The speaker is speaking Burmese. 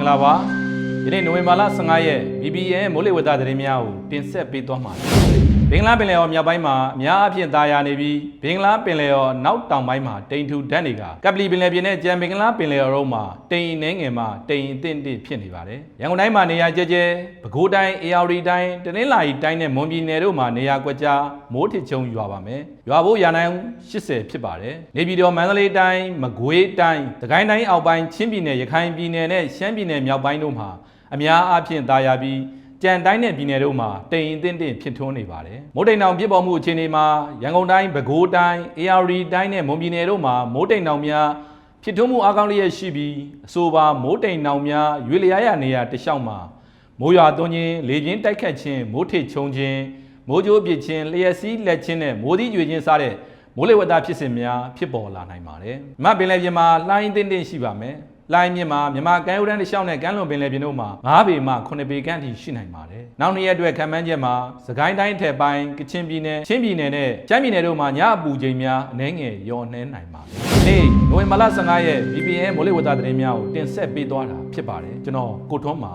င်္ဂလာပါဒီနေ့နိုဝင်ဘာလ15ရက် BBN မိုးလေဝသသတင်းများကိုတင်ဆက်ပေးသွားမှာ ဘင်္ဂလားပင်လယ်ော်မြောက်ပိုင်းမှာအများအပြားသာယာနေပြီးဘင်္ဂလားပင်လယ်ော်နောက်တောင်ပိုင်းမှာတိမ်ထူဓာတ်တွေကကပလီပင်လယ်ပြင်နဲ့ကြံဘင်္ဂလားပင်လယ်ော်တို့မှာတိမ်နှင်းငယ်မှာတိမ်အသင့်တစ်ဖြစ်နေပါတယ်ရန်ကုန်တိုင်းမှာနေရာကျကျပဲခူးတိုင်းအေရဝတီတိုင်းတနင်္လာရီတိုင်းနဲ့မွန်ပြည်နယ်တို့မှာနေရာကွက်ကြားမိုးထစ်ချုံရွာပါမယ်ရွာဖို့ရာနိုင်80ဖြစ်ပါတယ်နေပြည်တော်မန္တလေးတိုင်းမကွေးတိုင်းသခိုင်းတိုင်းအောက်ပိုင်းချင်းပြည်နယ်ရခိုင်ပြည်နယ်နဲ့ရှမ်းပြည်နယ်မြောက်ပိုင်းတို့မှာအများအားဖြင့်သာယာပြီး ကြံတိုင်းနဲ့ပြည်နယ်တို့မှာတိမ်အသင့်တင့်ဖြစ်ထွန်းနေပါတယ်။မိုးတိမ်တောင်ပြစ်ပေါ်မှုအခြေအနေမှာရန်ကုန်တိုင်းပဲခူးတိုင်းအေရဝတီတိုင်းနဲ့မွန်ပြည်နယ်တို့မှာမိုးတိမ်တောင်များဖြစ်ထွန်းမှုအကောင်းလျက်ရှိပြီးအဆိုပါမိုးတိမ်တောင်များရွေလျားရနေရာတစ်လျှောက်မှာမိုးရွာသွန်းခြင်းလေပြင်းတိုက်ခတ်ခြင်းမိုးထစ်ချုံခြင်းမိုးကြိုးပစ်ခြင်းလျှက်စီးလက်ခြင်းနဲ့မိုးသီးကြွေခြင်းစတဲ့မိုးလေဝသဖြစ်စဉ်များဖြစ်ပေါ်လာနိုင်ပါတယ်။မတ်ပင်လယ်ပြင်မှာလှိုင်းတင်းတင်းရှိပါမယ်။ လိုင်းမြင့်မှာမြန်မာကမ်းရိုးတန်းတစ်လျှောက်နဲ့ကမ်းလွန်ပင်လယ်ပြင်တို့မှာ9ပေမှ9ပေခန့်အထိရှိနိုင်ပါတယ်။နောက်နှစ်ရက်အတွက်ခံမှန်းချက်မှာစကိုင်းတိုင်းထက်ပိုင်းကချင်ပြည်နယ်ချင်းပြည်နယ်နဲ့ရှမ်းပြည်နယ်တို့မှာညအပူချိန်များအနည်းငယ်လျော့နှဲနိုင်ပါတယ်။ဒီနိုဝင်ဘာလ15ရက် BPN မိုးလေဝသသတင်းများကိုတင်ဆက်ပေးသွားတာဖြစ်ပါတယ်။ကျွန်တော်ကိုထွန်းပါ